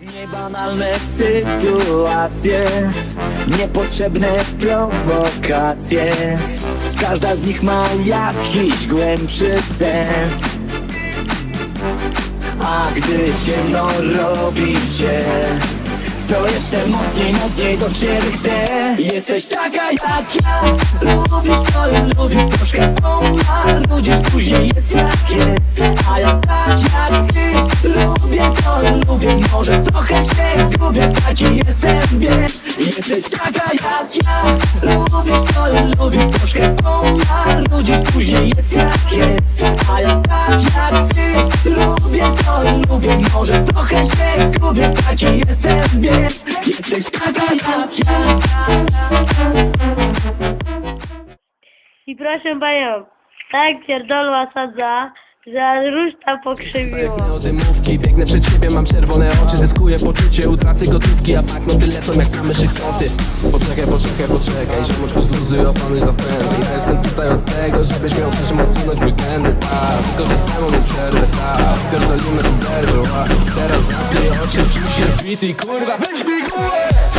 Niebanalne sytuacje, niepotrzebne prowokacje. Każda z nich ma jakiś głębszy sens. A gdy ciemno robi się, to jeszcze mocniej, mocniej do ciebie chcę. Jesteś taka jak ja, lubisz to i lubisz troszkę pomarudzić, później jest jak jest. A ja tak jak lubię i lubię, może trochę się gubię, taki jestem, wiesz. Jesteś taka jak ja, lubisz to i lubisz troszkę pomarudzić, później jest jak jest. A ja tak jak ty, lubię to lubię, może trochę się gubię, taki jestem, wiesz. Jesteś taka jak ja. I proszę panią, tak pierdolła sadza, że aż róż tam pokrzywiło. Biegnę przed siebie, mam czerwone oczy Zyskuję poczucie utraty gotówki, a banknoty lecą jak na myszy kwoty Poczekaj, poczekaj, poczekaj, ziomuczku zluzuj opony zapędy Ja jestem tutaj od tego, żebyś miał też odsunąć weekendy Tak, skorzystam mi przerwę, tak Pierdolimy tu a teraz zamknij oczy, czuj się bity kurwa, weź mi!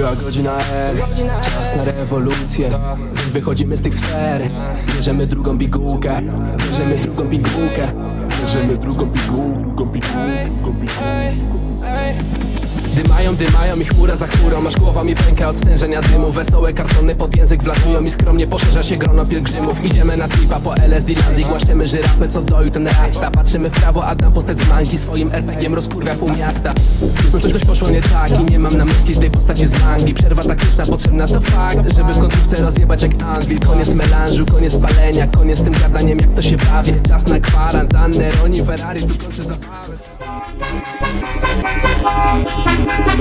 Wybiła godzina R, czas na rewolucję. Więc wychodzimy z tych sfer. Bierzemy drugą pigułkę. Bierzemy drugą pigułkę. Bierzemy drugą pigułkę. Drugą pigułkę. Drugą pigułkę Dymają, dymają i chmura za chmurą. Aż głowa mi pęka od stężenia dymu. Wesołe kartony pod język wlatują I skromnie poszerza się grono pielgrzymów. Idziemy na tripa po LSD Landii Głaszczemy żyrafę co doju ten rasta. Patrzymy w prawo, a tam postać z manki Swoim RPG-iem rozkurwia pół miasta. Że coś poszło nie tak i nie mam na myśli tej postaci z mangi. Przerwa taktyczna potrzebna to fakt Żeby w końcówce rozjebać jak Anvil. Koniec melanżu, koniec palenia Koniec tym gadaniem jak to się bawię Czas na kwarantannę Roni Ferrari tu kończy zabawę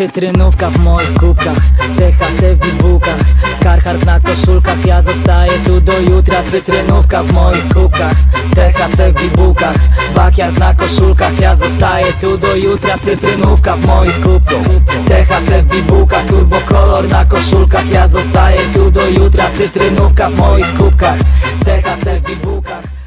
Cytrynówka w moich kubkach THC w bibułkach Karhart na koszulkach Ja zostaję tu do jutra Cytrynówka w moich kubkach THC w bibułkach Backyard na koszulkach Ja zostaję tu do jutra Cytrynówka w moich kubkach THC w bibułkach Turbo kolor na koszulkach Ja zostaję tu do jutra Cytrynówka w moich kubkach THC w bibułkach